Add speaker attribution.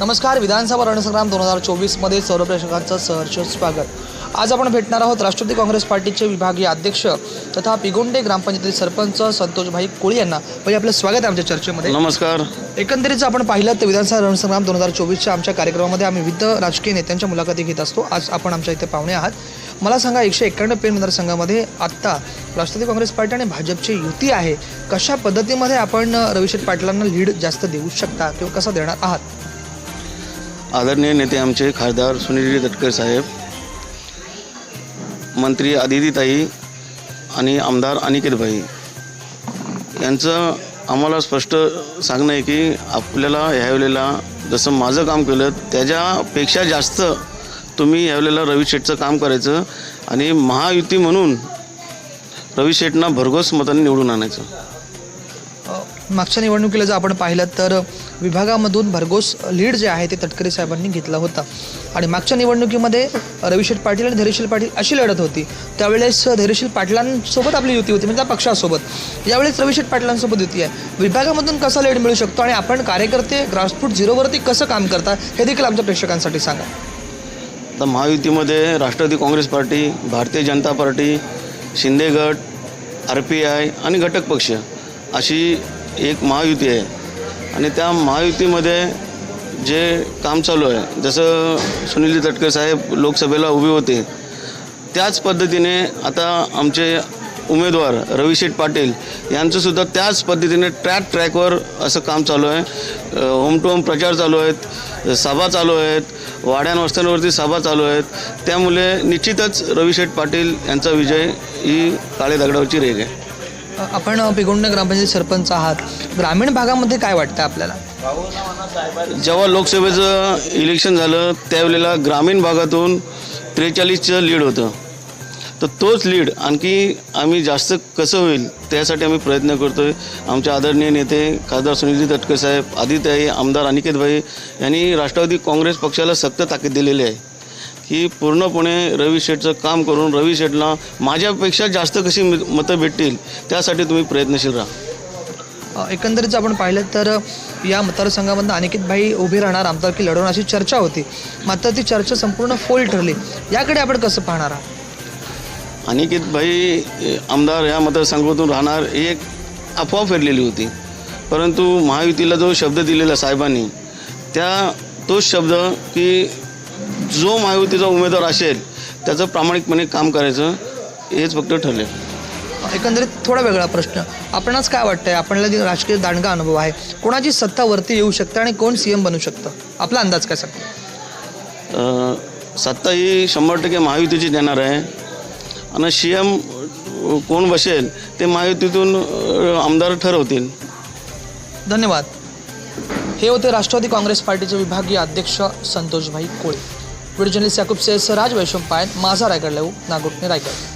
Speaker 1: नमस्कार विधानसभा रणसंग्राम दोन हजार चोवीसमध्ये सर्व प्रेक्षकांचं सहर्ष स्वागत. आज आपण भेटणार आहोत राष्ट्रवादी काँग्रेस पार्टीचे विभागीय अध्यक्ष तथा पिगोंडे ग्रामपंचायतीचे सरपंच संतोषभाई कोळी यांना. म्हणजे आपलं स्वागत आहे आमच्या चर्चेमध्ये.
Speaker 2: नमस्कार.
Speaker 1: एकंदरीत जर आपण पाहिलं तर विधानसभा रणसंग्राम दोन हजार चोवीसच्या आमच्या कार्यक्रमामध्ये आम्ही विविध राजकीय नेत्यांच्या मुलाखती घेत असतो. आज आपण आमच्या इथे पाहुणे आहात. मला सांगा एकशे एक्क्याण्णव पेन मतदारसंघामध्ये आत्ता राष्ट्रवादी काँग्रेस पार्टी आणि भाजपची युती आहे. कशा पद्धतीमध्ये आपण रविशेठ पाटलांना लीड जास्त देऊ शकता किंवा कसं देणार आहात?
Speaker 2: आदरणीय नेते आमचे खासदार सुनील तटकर साहेब मंत्री आदितीताई आणि आमदार अनिकेतभाई. यांचं आम्हाला स्पष्ट सांगणं आहे की आपल्याला ह्यावेळेला जसं माझं काम केलं त्याच्यापेक्षा जास्त तुम्ही ह्यावेळेला रवी शेठचं काम करायचं आणि महायुती म्हणून रवी शेठना भरघोस मतांनी निवडून आणायचं.
Speaker 1: मागच्या निवडणुकीला जर आपण पाहिलं तर विभागामधून भरघोस लीड जे आहे ते तटकरे साहेबांनी घेतला होता. आणि मागच्या निवडणुकीमध्ये रविशेठ पाटील आणि धैर्यशील पाटील अशी लढत होती. त्यावेळेस धैर्यशील पाटलांसोबत आपली युती होती म्हणजे त्या पक्षासोबत. यावेळेस रविशेठ पाटलांसोबत युती आहे. विभागामधून कसा लीड मिळू शकतो आणि आपण कार्यकर्ते ग्रासरूट झिरोवरती कसं काम करता हे देखील आमच्या प्रेक्षकांसाठी सांगा.
Speaker 2: आता महायुतीमध्ये राष्ट्रवादी काँग्रेस पार्टी भारतीय जनता पार्टी शिंदे गट आर पी आय आणि घटक पक्ष अशी एक महायुती आहे. आणि त्या महायुतीमध्ये जे काम चालू आहे जसं सुनील तटकर साहेब लोकसभेला उभे होते त्याच पद्धतीने आता आमचे उमेदवार रविशेठ पाटील यांचंसुद्धा त्याच पद्धतीने ट्रॅक ट्रॅकवर असं काम चालू आहे. होम टू होम प्रचार चालू आहेत सभा चालू आहेत वाड्यान वस्त्यांवरती सभा चालू आहेत. त्यामुळे निश्चितच रविशेठ पाटील यांचा विजय ही काळे दगडावरची रेग आहे.
Speaker 1: आपण पिगुंड ग्रामपंचायत सरपंच आहात. ग्रामीण भागामध्ये काय वाटतं आपल्याला?
Speaker 2: जेव्हा लोकसभेचं इलेक्शन झालं त्यावेळेला ग्रामीण भागातून त्रेचाळीसचं लीड होतं. तर तोच लीड आणखी आम्ही जास्त कसं होईल त्यासाठी आम्ही प्रयत्न करतो आहे आमचे आदरणीय नेते खासदार सुनीलजी तटकर साहेब आदित्य आमदार अनिकेतभाई यांनी राष्ट्रवादी काँग्रेस पक्षाला सक्त ताकीद दिलेली आहे. की पूर्णपणे रवी शेठचं काम करून रवी शेठला माझ्यापेक्षा जास्त कशी मतं भेटतील त्यासाठी तुम्ही प्रयत्नशील राहा.
Speaker 1: एकंदरीत जर आपण पाहिलं तर या मतदारसंघामधून अनिकेत भाई उभे राहणार. आमदारकी लढवणार अशी चर्चा होती. मात्र ती चर्चा संपूर्ण फोल ठरली. याकडे आपण कसं पाहणार आहात?
Speaker 2: अनिकेत भाई आमदार या मतदारसंघातून राहणार ही एक अफवा फिरलेली होती. परंतु महायुतीला जो शब्द दिलेला साहेबांनी त्या तोच शब्द की जो महायुतीचा उमेदवार असेल त्याचं प्रामाणिकपणे काम करायचं हेच फक्त ठरले
Speaker 1: एकंदरीत थोडा वेगळा प्रश्न. आपणास काय वाटतंय? आपल्याला जे राजकीय दांडगा अनुभव आहे कोणाची सत्ता वरती येऊ शकते आणि कोण सी एम बनू शकतं? आपला अंदाज काय सांगतो
Speaker 2: सत्ता ही शंभर टक्के महायुतीची देणार आहे. आणि सी एम कोण बसेल ते महायुतीतून आमदार ठरवतील
Speaker 1: धन्यवाद. हे होते राष्ट्रवादी काँग्रेस पार्टीचे विभागीय अध्यक्ष संतोषभाई कोळे. व्हिडिओ जर्नलिस्ट याकूब से राज वैशम पायन माझा रायगड लावू नागोटणे रायगड